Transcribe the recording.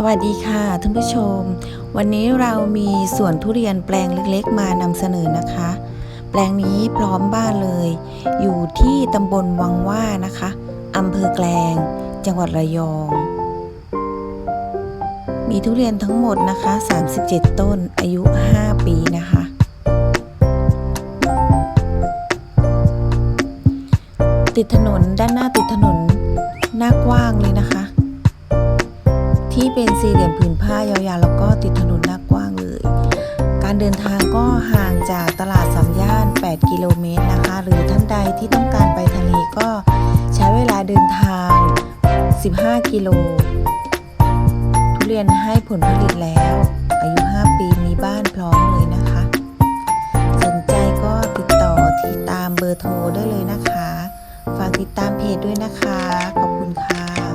สวัสดีค่ะท่านผู้ชม วันนี้เรามีสวนทุเรียนแปลงเล็กๆ มานำเสนอนะคะ แปลงนี้พร้อมบ้านเลย อยู่ที่ตำบลวังว่านะคะอำเภอแกลง จังหวัดระยอง มีทุเรียนทั้งหมดนะคะ 37 ต้นอายุ 5 ปีนะคะ ติดถนนด้านหน้าติดถนนหน้ากว้างเลยนะคะ เป็นสี่เหลี่ยมผืนผ้ายาวๆแล้วก็ติดถนนหน้ากว้างเลย การเดินทางก็ห่างจากตลาดสามย่าน 8 กิโลเมตรนะคะ หรือท่านใดที่ต้องการไปทะเลก็ใช้เวลาเดินทาง 15 กิโล ทุเรียนให้ผลผลิตแล้ว อายุ 5 ปีมีบ้านพร้อมเลยนะคะ สนใจก็ติดต่อที่ตามเบอร์โทรได้เลยนะคะ ฝากติดตามเพจด้วยนะคะ ขอบคุณค่ะ